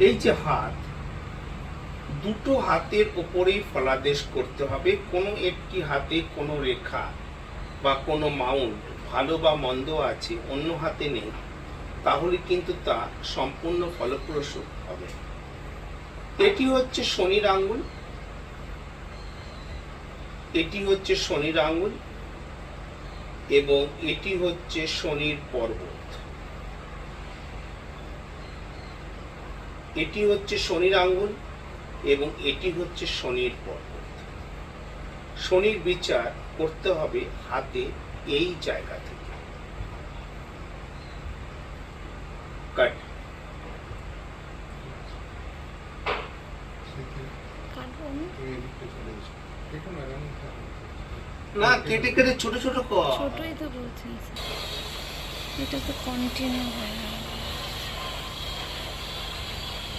এই যে হাত, দুটো হাতের ওপরেই ফলাদেশ করতে হবে। কোনো একটি হাতে কোনো রেখা বা কোনো মাউন্ট ভালো বা মন্দ আছে, অন্য হাতে নেই, তাহলে কিন্তু তা সম্পূর্ণ ফলপ্রসূ হবে। এটি হচ্ছে শনির আঙ্গুল। এটি হচ্ছে শনির আঙ্গুল এবং এটি হচ্ছে শনির পর্বত। এটি হচ্ছে শনির আঙ্গুল এবং এটি হচ্ছে শনির পর্বত। শনির বিচার করতে হবে হাতে এই জায়গা থেকে। কাট। না, কেটে কেটে ছোট ছোট কর। ছোটই তো বলছি এটা তো কন্টিনিউ হয়ে গেল